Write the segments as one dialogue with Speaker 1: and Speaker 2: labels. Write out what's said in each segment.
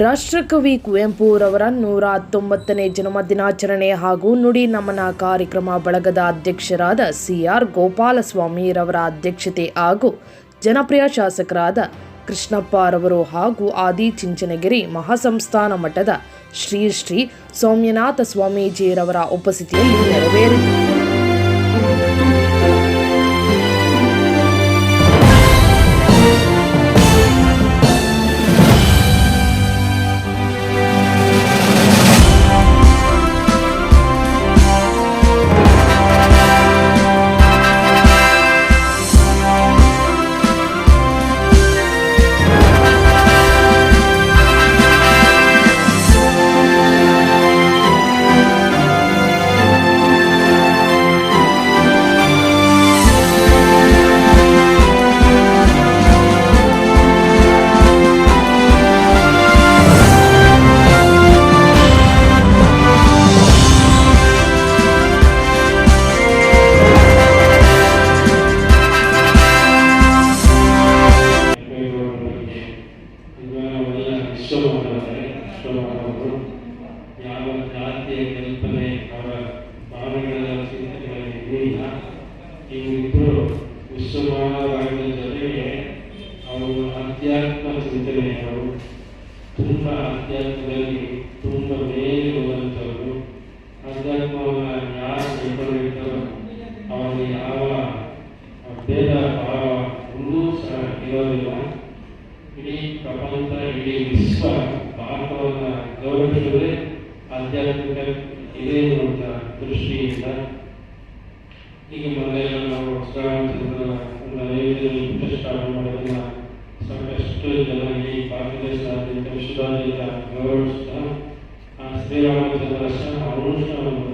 Speaker 1: ರಾಷ್ಟ್ರಕವಿ ಕುವೆಂಪುರವರ ನೂರ ಹತ್ತೊಂಬತ್ತನೇ ಜನ್ಮದಿನಾಚರಣೆ ಹಾಗೂ ನುಡಿ ನಮನ ಕಾರ್ಯಕ್ರಮ ಬಳಗದ ಅಧ್ಯಕ್ಷರಾದ ಸಿಆರ್ ಗೋಪಾಲಸ್ವಾಮಿರವರ ಅಧ್ಯಕ್ಷತೆ ಹಾಗೂ ಜನಪ್ರಿಯ ಶಾಸಕರಾದ ಕೃಷ್ಣಪ್ಪರವರು ಹಾಗೂ ಆದಿ ಚಿಂಚನಗಿರಿ ಮಹಾಸಂಸ್ಥಾನ ಮಠದ ಶ್ರೀ ಶ್ರೀ ಸೌಮ್ಯನಾಥ ಸ್ವಾಮೀಜಿರವರ ಉಪಸ್ಥಿತಿಯಲ್ಲಿ ನೆರವೇರಿತು.
Speaker 2: ಇಲ್ಲ ಇವರಿಬ್ಬರು ಜೊತೆಗೆ ಅವರು ಅಧ್ಯಾತ್ಮ ಚಿಂತನೆಯವರು, ತುಂಬ ಅಧ್ಯಾತ್ಮದಲ್ಲಿ ತುಂಬ ಮೇಲೆ ಹೋದಂಥವರು ಅಧ್ಯಾತ್ಮವನ್ನು ಯಾರು ತಿಳ್ಕೊಂಡಿರ್ತಾರೋ ಅವರಿಗೆ ಯಾವ ಭೇದ ಭಾವ ಒಂದೂ ಸಹ ಇರೋದಿಲ್ಲ. ಇಡೀ ಪ್ರಪಂಚ, ಇಡೀ ವಿಶ್ವ ಭಾರತವನ್ನು ಗೌರವಿಸುವುದೇ ಆಧ್ಯಾತ್ಮಿಕ ಇದೆ ಅಂತ ದೃಷ್ಟಿಯಿಂದ ಈಗ ಮೊದಲೆಲ್ಲ ನಾವು ಶ್ರೀರಾಮಚಂದ್ರ ನೈವೇದ್ಯದಲ್ಲಿ ಪ್ರತಿಷ್ಠಾಪನೆ ಮಾಡೋದನ್ನು ಸಾಕಷ್ಟು ಜನ ಈ ಭಾರತ ದೇಶದಾದ್ಯಂತ ವಿಶ್ವದಾದ್ಯಂತ ಗೌರವಿಸ್ತಾ ಆ ಶ್ರೀರಾಮಚಂದ್ರ ಅವನು ಸಹ ಒಂದು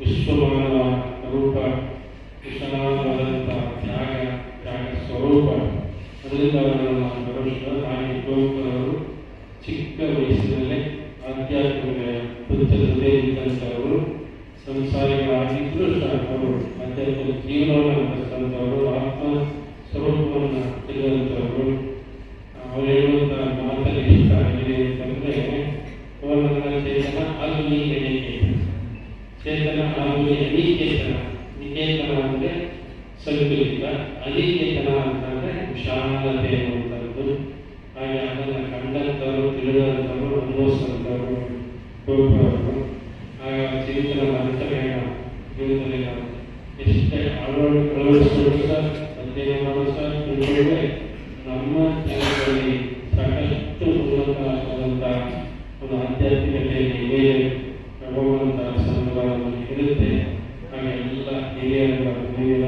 Speaker 2: ವಿಶ್ವಮಾನವ ರೂಪ ವಿಶ್ವನಾಥವಾದಂಥ ತ್ಯಾಗ ತ್ಯಾಗ ಸ್ವರೂಪ. ಅದರಿಂದ ಅವರನ್ನು ನಾವು ಗೌರವಿಸ್ತಾ ಹಾಗೆ ಗೋಪುರವರು ಚಿಕ್ಕ ವಯಸ್ಸಿನಲ್ಲೇ ಆಧ್ಯಾತ್ಮಿಕ ಬುದ್ಧತೆ ಇದ್ದಂಥವರು ಸಂಸಾರಿಗಳಾಗಿದ್ದರೂ ಸಹ ಅವರು ಜೀವನವನ್ನು ಆತ್ಮ ಸ್ವರೂಪವನ್ನು ತಿಳಿದಂಥವರು. ಅವರು ಹೇಳುವಂಥ ಮಾತಲ್ಲಿ ಇಷ್ಟ ಆಗಿದೆ ಅಂತಂದರೆ ಚೇತನ ಎಣಿಕೆ. ಚೇತನ ಅಲ್ಲಿ ಅನಿಕೇತನ. ನಿಕೇತನ ಅಂದರೆ ಸಂಕಲಿತ ಅನಿಕೇತನ ಅಂತಂದರೆ ವಿಶಾಲತೆ ಅನ್ನುವಂಥದ್ದು ಹಾಗೆ ಅದನ್ನು ಕಂಡಂಥವರು, ತಿಳಿದಂಥವರು ಅನುಭವಿಸಿದಂಥವರು ನಮ್ಮ ಜೀವನದಲ್ಲಿ ಸಾಕಷ್ಟು ಉನ್ನತವಾದಂಥ ಒಂದು ಆಧ್ಯಾತ್ಮಿಕತೆಯಲ್ಲಿ ಹಿರಿಯರು ಪ್ರಭಾವಂತ ಸಂದರ್ಭವನ್ನು ಇರುತ್ತೆ. ಹಾಗೆ ಎಲ್ಲ ಹಿರಿಯರ ಹಿರಿಯರ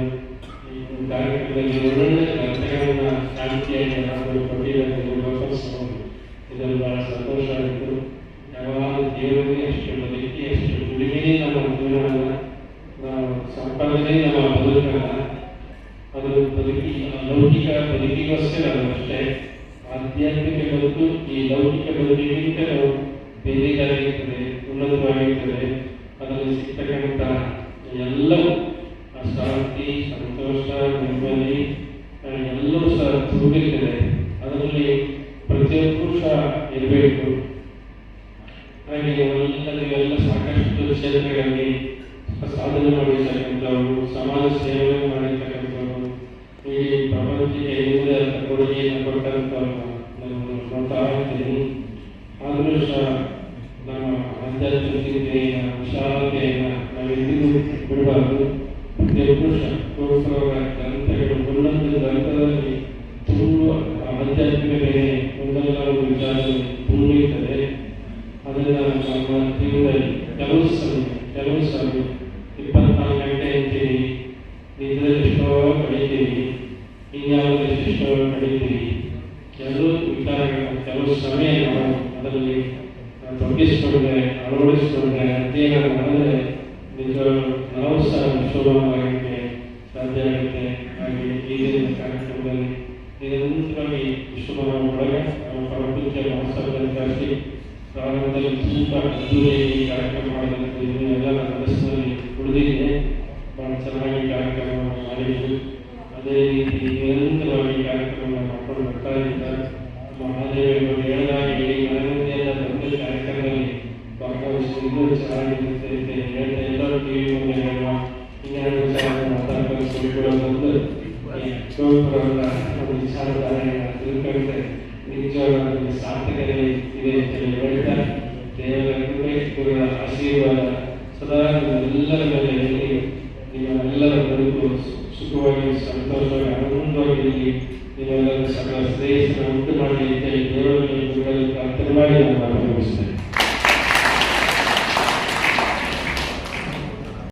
Speaker 2: ಈ ಕಾರ್ಯಕ್ರಮದಲ್ಲಿ ಒಳ್ಳೆಯ ಗ್ರಂಥಗಳನ್ನು ಶಾಂತಿಯಾಗಿ ನಾವು ಕೊಟ್ಟಿದ್ದಾರೆ ಇದನ್ನು ಬಹಳ ಸಂತೋಷ ಆಯಿತು. ಯಾವಾಗ ದೇವರಿಗೆ ಎಷ್ಟು ಬದುಕಿ ಎಷ್ಟು ದುಡಿಮೆಯೇ ನಮ್ಮ ಜೀವನವನ್ನು ನಾವು ಸಂಪಾದನೆ ನಮ್ಮ ಬದುಕಲ್ಲ. ಅದು ಬದುಕಿ ಲೌಕಿಕ ಬದುಕಿಗೋಸ್ಕರ ಅಷ್ಟೇ ಆಧ್ಯಾತ್ಮಿಕ ಬದುಕು ಈ ಲೌಕಿಕ ಬದುಕಿಗಿಂತ ಬೇರೆದಾಗಿರ್ತದೆ, ಉನ್ನತವಾಗಿರ್ತದೆ. ಅದರಲ್ಲಿ ಸಿಗ್ತಕ್ಕಂಥ ಎಲ್ಲವೂ ಆ ಶಾಂತಿ, ಸಂತೋಷ ನೆಮ್ಮದಿ ಎಲ್ಲವೂ ಸಹ ತುಂಬಿರ್ತದೆ. ಅದರಲ್ಲಿ ಪ್ರತಿಯೊಬ್ಬರೂ ಸಹ ಇರಬೇಕು. ಹಾಗೆ ಎಲ್ಲರಿಗೆಲ್ಲ ಸಾಕಷ್ಟು ಕ್ಷೇತ್ರಗಳಲ್ಲಿ ಸಾಧನೆ ಮಾಡಿರ್ತಕ್ಕಂಥವ್ರು, ಸಮಾಜ ಸೇವೆ ಮಾಡಿರ್ತಕ್ಕಂಥವ್ರು. ಈ ಪ್ರಪಂಚಕ್ಕೆ ಹಿಂದೆ ಕೊಡುಗೆಯನ್ನು ಕೊಟ್ಟಂತ ನಾನು ನೋಡ್ತಾ ಇರ್ತೀನಿ ಆದರೂ ಸಹ ನಮ್ಮ ಆಧ್ಯಾತ್ಮಿಕ ಇನ್ಯಾವುದೇ ನಡೆಯುತ್ತೀವಿ ಕೆಲವು ವಿಚಾರಗಳ, ಕೆಲವು ಸಮಯ ಅದರಲ್ಲಿ ತೊಡಗಿಸಿಕೊಂಡ್ರೆ ಅಳವಡಿಸಿಕೊಂಡೆ ಅಧ್ಯಯನ ಮಾಡಿದ್ರೆ ನಿಜವಾಗ್ಲೂ ನಾವು ಸಹ ಶೋಭನವಾಗಲಿಕ್ಕೆ ಸಾಧ್ಯ ಆಗುತ್ತೆ. ಹಾಗೆ ಈ ದಿನದ ಕಾರ್ಯಕ್ರಮದಲ್ಲಿ ನಿರಂತರವಾಗಿ ವಿಶ್ವಮಾನವ ಒಳಗೆ ನಾವು ಪ್ರಪಂಚ ಮಹೋತ್ಸವದಲ್ಲಿ ಕರೆಸಿ, ಪ್ರಾರಂಭದಲ್ಲಿ ತುಂಬ ಅದ್ದೂರಿಯಾಗಿ ಕಾರ್ಯಕ್ರಮ ಮಾಡಿದಂಥ ಎಲ್ಲ ನನ್ನ ಮನಸ್ಸಿನಲ್ಲಿ ಉಳಿದಿದೆ ಭಾಳ ಚೆನ್ನಾಗಿ ಕಾರ್ಯಕ್ರಮ ಮಾಡಿದ್ರು ಅದೇ ರೀತಿ ನಿರಂತರವಾಗಿ ಕಾರ್ಯಕ್ರಮ ಮಾಡ್ಕೊಂಡು ಬರ್ತಾ ಇದ್ದಾರೆ ಮಹಾದೇವರು ಹೇಳಿದಾಗ ಇಡೀ ಕಾರ್ಯಕ್ರಮದಲ್ಲಿ ಭಾಗವಹಿಸಿ ಇನ್ನೂ ಚೆನ್ನಾಗಿರುತ್ತೆ ಅಂತ ಹೇಳ್ತಾ ಎಲ್ಲರೂ ಟಿ ವಿ ಮುಂದೆ ಹೇಳುವ ಇನ್ನೆರಡು ಸಾವಿರ ಮಾತಾಡ್ಕೊಂಡು ಸುಳ್ಳು ಬಂದು ಗೋಪುರವನ್ನ ಒಂದು ವಿಚಾರಧಾರೆಯನ್ನ ತಿಳ್ಕೊಂಡ್ರೆ ನಿಜವಾದ ಒಂದು ಸಾರ್ಥಕತೆ ಇದೆ ಅಂತ ದೇವರ ಆಶೀರ್ವಾದ ಸದಾ ಎಲ್ಲರ ಮೇಲೆ ಇರಲಿ. ನಿಮ್ಮೆಲ್ಲರ ಬದುಕು ಸುಖವಾಗಿ ಸಂತೋಷವಾಗಿ ಆನಂದವಾಗಿ ಇರಲಿ ನಿಮ್ಮೆಲ್ಲರ ಸಕಲ ಶ್ರೇಯಸ್ಸನ್ನು ಉಂಟು ಮಾಡಲಿ ಅಂತ ಹೇಳಿ ದೇವರಲ್ಲಿ ಗುರುಗಳಲ್ಲಿ ಪ್ರಾರ್ಥನೆ ಮಾಡಿ ನಾನು ಮಾತು ಮುಗಿಸ್ತೇನೆ